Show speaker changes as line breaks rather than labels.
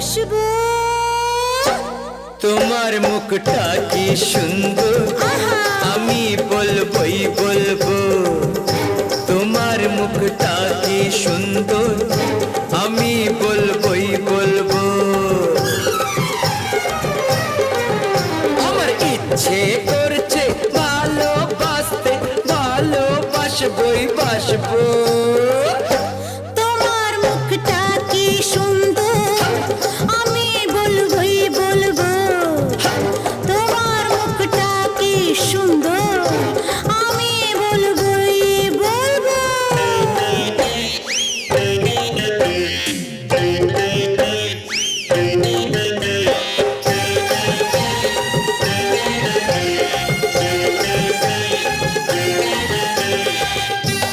বাসবো
তোমার মুখটা কি সুন্দর? আমি বলবই বলব তোমার মুখটা কি সুন্দর? আমি বলবই বলব। আমার ইচ্ছে করছে ভালোবাসতে ভালোবাসবই বাসবো।